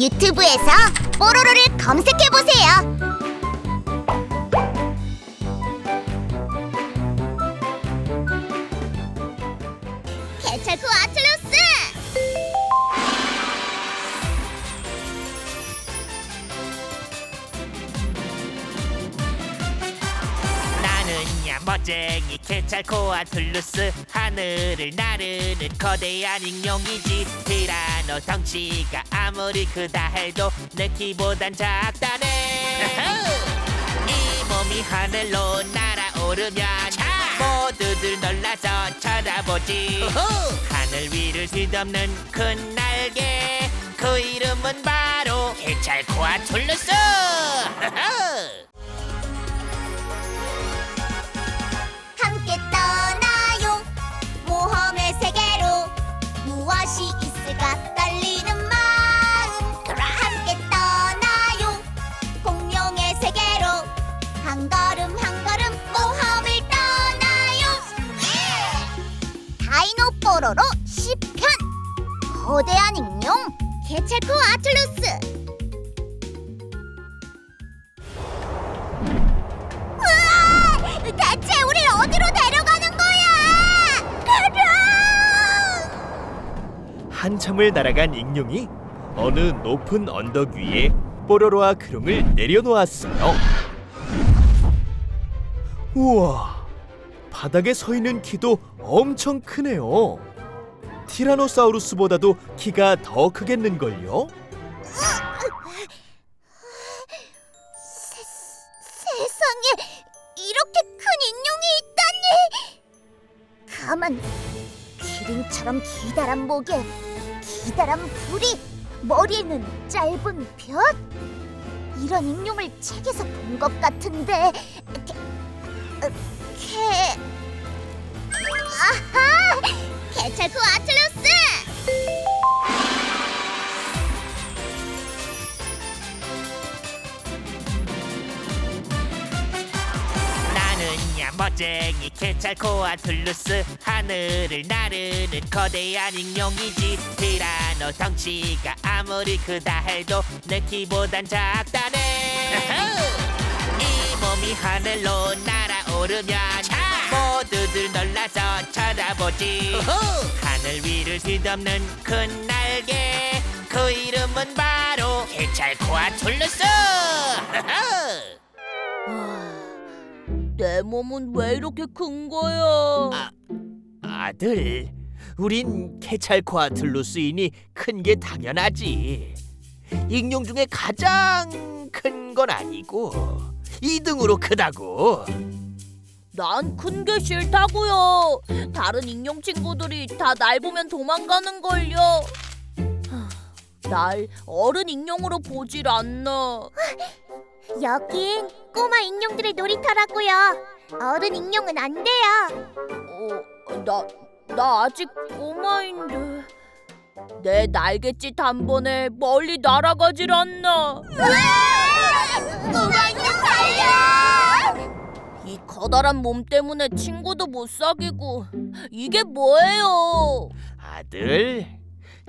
유튜브에서 뽀로로를 검색해 보세요. 개찰구 아틀 야머쟁이 케찰코아 툴루스 하늘을 나르는 거대한 익룡이지. 티라노 덩치가 아무리 크다 해도 내 키보단 작다네. 이 몸이 하늘로 날아오르면 모두들 놀라서 쳐다보지. 하늘 위를 뒤덮는 큰 날개. 그 이름은 바로 케찰코아 툴루스 거대한 익룡 개찰코 아틀로스 으아! 대체 우릴 어디로 데려가는 거야? 한참을 날아간 익룡이 어느 높은 언덕 위에 뽀로로와 크롱을 내려놓았어요. 우와, 바닥에 서 있는 키도 엄청 크네요. 티라노사우루스보다도 키가 더 크겠는걸요? 세상에 이렇게 큰 익룡이 있다니! 가만 기린처럼 기다란 목에 기다란 부리 머리에는 짧은 볕 이런 익룡을 책에서 본 것 같은데 개, 어, 개 아하 개찰구 아틀 야머쟁이 케찰코아 툴루스 하늘을 나르는 거대한 익룡이지. 티라노 덩치가 아무리 크다 해도 내 키보단 작다네. 이 몸이 하늘로 날아오르면 모두들 놀라서 쳐다보지. 하늘 위를 뒤덮는 큰 날개 그 이름은 바로 케찰코아 툴루스 내 몸은 왜 이렇게 큰 거야? 아, 아들, 우린 케찰코아틀루스인이 큰게 당연하지. 익룡 중에 가장 큰 건 아니고 2등으로 크다고. 난 큰 게 싫다고요. 다른 익룡 친구들이 다 날 보면 도망가는 걸요. 날 어른 익룡으로 보질 않나. 여긴 꼬마 익룡들의 놀이터라고요. 어른 익룡은 안 돼요. 어, 나, 나 아직 꼬마인데. 내 날갯짓 한 번에 멀리 날아가질 않나. 꼬마 익룡 살려! 이 커다란 몸 때문에 친구도 못 사귀고 이게 뭐예요? 아들,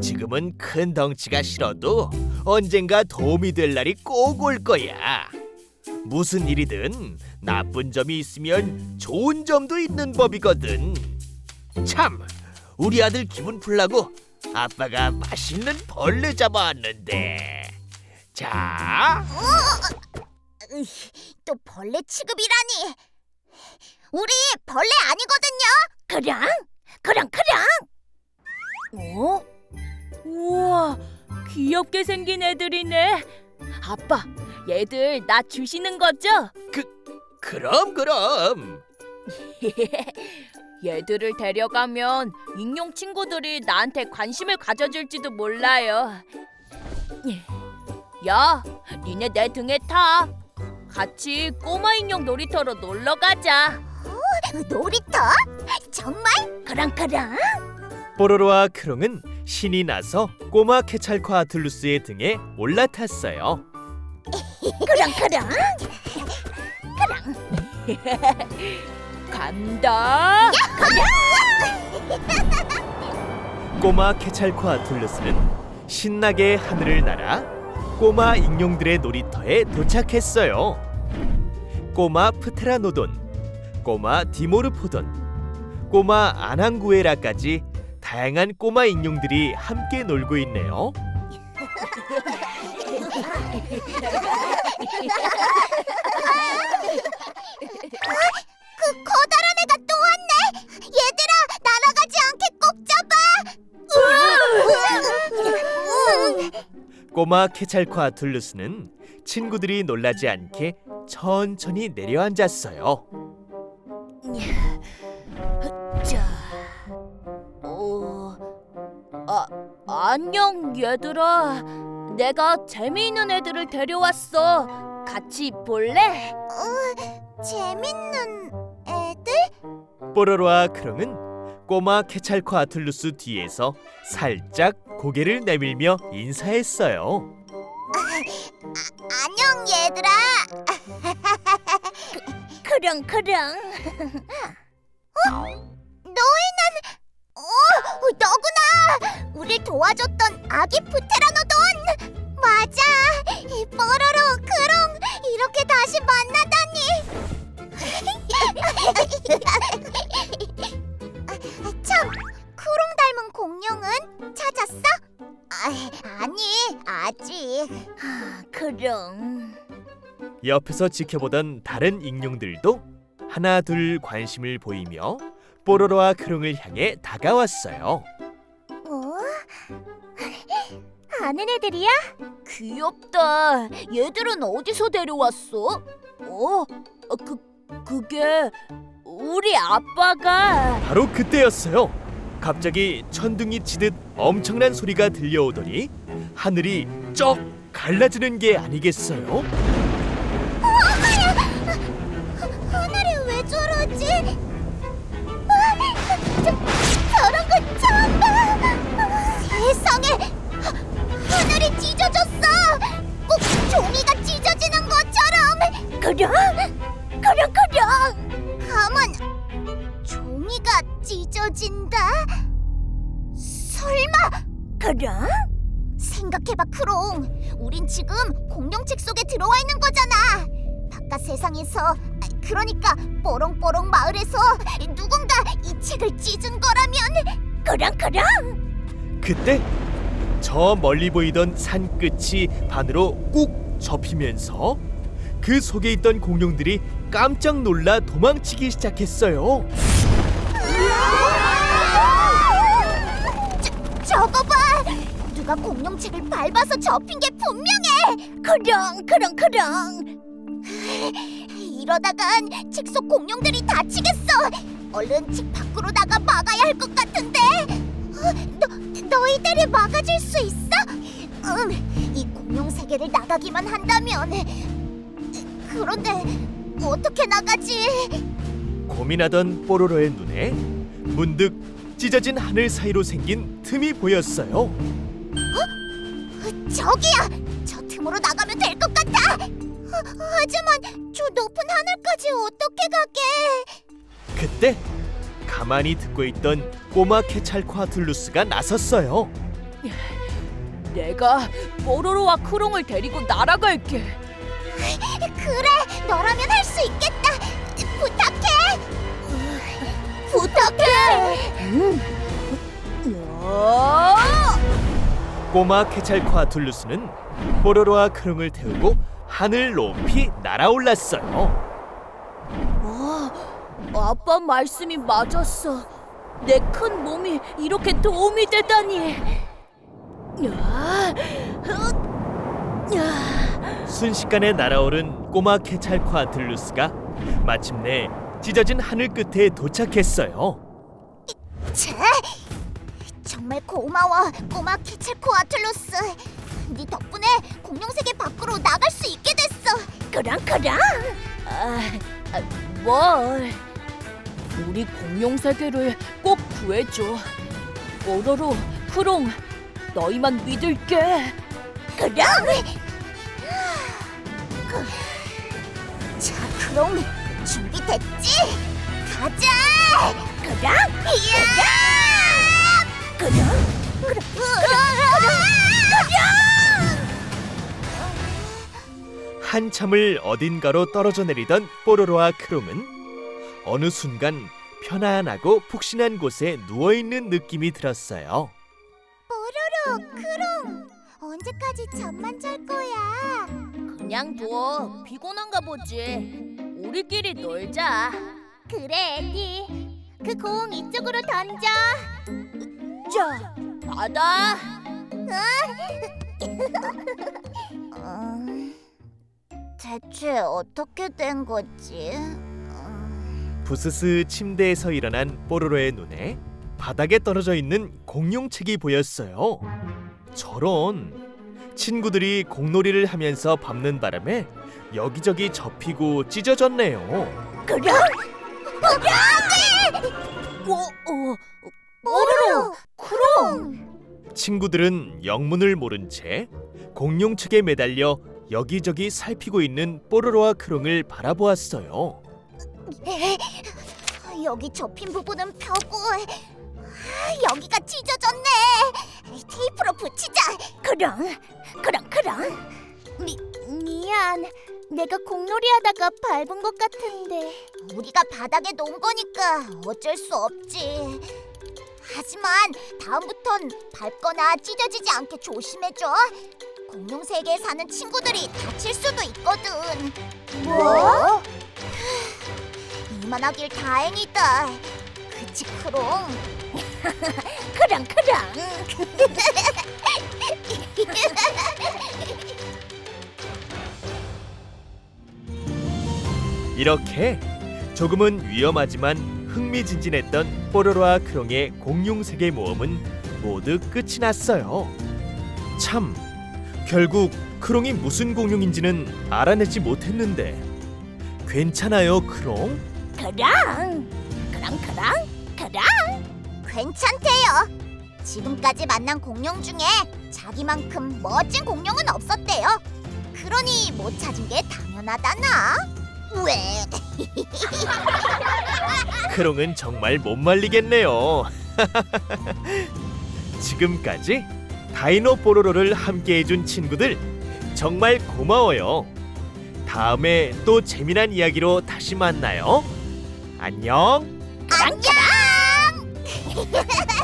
지금은 큰 덩치가 싫어도 언젠가 도움이 될 날이 꼭 올 거야. 무슨 일이든 나쁜 점이 있으면 좋은 점도 있는 법이거든. 참, 우리 아들 기분 풀라고 아빠가 맛있는 벌레 잡아왔는데. 자, 또 벌레 취급이라니. 우리 벌레 아니거든요. 그냥, 그냥, 그냥. 어? 우와, 귀엽게 생긴 애들이네. 아빠, 얘들 나 주시는 거죠? 그럼 그럼. 얘들을 데려가면 익룡 친구들이 나한테 관심을 가져줄지도 몰라요. 야, 니네 내 등에 타. 같이 꼬마 인형 놀이터로 놀러 가자. 놀이터? 정말? 그랑 그랑. 뽀로로와 크롱은 신이 나서 꼬마 케찰코아틀루스의 등에 올라탔어요. 그랑. 간다. 꼬마 케찰코아틀루스는 신나게 하늘을 날아 꼬마 익룡들의 놀이터에 도착했어요. 꼬마 프테라노돈, 꼬마 디모르포돈, 꼬마 아낭구에라까지 다양한 꼬마 익룡들이 함께 놀고 있네요. 그 커다란 애가 또 왔네. 얘들아, 날아가지 않게 꼭 잡아. 꼬마 케찰코아 툴루스는 친구들이 놀라지 않게 천천히 내려앉았어요. 안녕 얘들아. 내가 재미있는 애들을 데려왔어. 같이 볼래? 재밌는 애들? 뽀로로와 크롱은 꼬마 케찰코 아 툴루스 뒤에서 살짝 고개를 내밀며 인사했어요. 안녕 얘들아. 그랑 그랑. 너희는 어 너구나. 우릴 도와줬던 아기 프테라노돈. 맞아. 뽀로로 크롱 이렇게 다시 만나다니. 참 크롱 닮은 공룡은 찾았어? 아, 아니 아직. 그랑. 옆에서 지켜보던 다른 익룡들도 하나 둘 관심을 보이며 뽀로로와 크롱을 향해 다가왔어요. 어? 아는 애들이야? 귀엽다. 얘들은 어디서 데려왔어? 어, 어, 그 그게 우리 아빠가 바로 그때였어요. 갑자기 천둥이 치듯 엄청난 소리가 들려오더니 하늘이 쩍 갈라지는 게 아니겠어요? 지금 공룡책 속에 들어와 있는 거잖아 바깥 세상에서 아, 그러니까 뽀롱뽀롱 마을에서 누군가 이 책을 찢은 거라면 그냥. 그때 저 멀리 보이던 산 끝이 반으로 꾹 접히면서 그 속에 있던 공룡들이 깜짝 놀라 도망치기 시작했어요. 저, 저거 봐 누가 공룡책을 밟아서 접힌 게 분명해 그냥 그냥 그냥. 이러다간 책 속 공룡들이 다치겠어 얼른 책 밖으로 나가 막아야 할 것 같은데 어, 너, 너희들이 막아줄 수 있어? 응, 이 공룡 세계를 나가기만 한다면 그런데 어떻게 나가지? 고민하던 뽀로로의 눈에 문득 찢어진 하늘 사이로 생긴 틈이 보였어요. 저기야! 저 틈으로 나가면 될 것 같아! 하, 하지만 저 높은 하늘까지 어떻게 가게? 그때 가만히 듣고 있던 꼬마 케찰코아툴루스가 나섰어요. 내가 뽀로로와 크롱을 데리고 날아갈게. 그래, 너라면 할 수 있겠다. 부탁해. 부탁해. 어? 꼬마 케찰코아툴루스는 뽀로로와 크롱을 태우고 하늘 높이 날아올랐어요. 어, 아빠 말씀이 맞았어. 내 큰 몸이 이렇게 도움이 되다니. 야, 헛, 야, 순식간에 날아오른 꼬마 케찰코아툴루스가 마침내 찢어진 하늘 끝에 도착했어요. 차, 정말 고마워, 꼬마 케첼코 아틀로스. 네 덕분에 공룡 세계 밖으로 나갈 수 있게 됐어. 그랑 그랑. 아, 아, 뭘? 우리 공룡 세계를 꼭 구해줘. 뽀로로, 크롱, 너희만 믿을게. 그럼. 자, 그럼 준비됐지? 가자. 그럼. 이야. 한참을 어딘가로 떨어져 내리던 뽀로로와 크롱은 어느 순간 편안하고 푹신한 곳에 누워 있는 느낌이 들었어요. 뽀로로, 크롱, 언제까지 잠만 잘 거야? 그냥 둬. 피곤한가 보지. 우리끼리 놀자. 그래, 에디. 그 공 이쪽으로 던져. 자, 받아. 어, 대체 어떻게 된 거지? 어, 부스스 침대에서 일어난 뽀로로의 눈에 바닥에 떨어져 있는 공룡책이 보였어요. 저런 친구들이 공놀이를 하면서 밟는 바람에 여기저기 접히고 찢어졌네요. 그래? 어, 어, 뽀로로, 크롱. 친구들은 영문을 모른 채 공룡책에 매달려 여기저기 살피고 있는 뽀로로와 크롱을 바라보았어요. 여기 접힌 부분은 펴고 아, 여기가 찢어졌네. 테이프로 붙이자. 그럼, 그럼, 그럼. 미 미안. 내가 공놀이하다가 밟은 것 같은데. 우리가 바닥에 놓은 거니까 어쩔 수 없지. 하지만 다음부턴 밟거나 찢어지지 않게 조심해줘. 공룡 세계에 사는 친구들이 다칠 수도 있거든. 뭐? 이만하길 다행이다. 그치 크롱. 그럼, 그럼. 이렇게 조금은 위험하지만 흥미진진했던 뽀로로와 크롱의 공룡 세계 모험은 모두 끝이 났어요. 참, 결국 크롱이 무슨 공룡인지는 알아내지 못했는데 괜찮아요, 크롱? 그럼, 그럼, 그럼, 그럼. 괜찮대요. 지금까지 만난 공룡 중에 자기만큼 멋진 공룡은 없었대요. 그러니 못 찾은 게 당연하다나. 왜? 크롱은 정말 못 말리겠네요. 지금까지 다이노 뽀로로를 함께 해준 친구들 정말 고마워요. 다음에 또 재미난 이야기로 다시 만나요. 안녕. 안녕.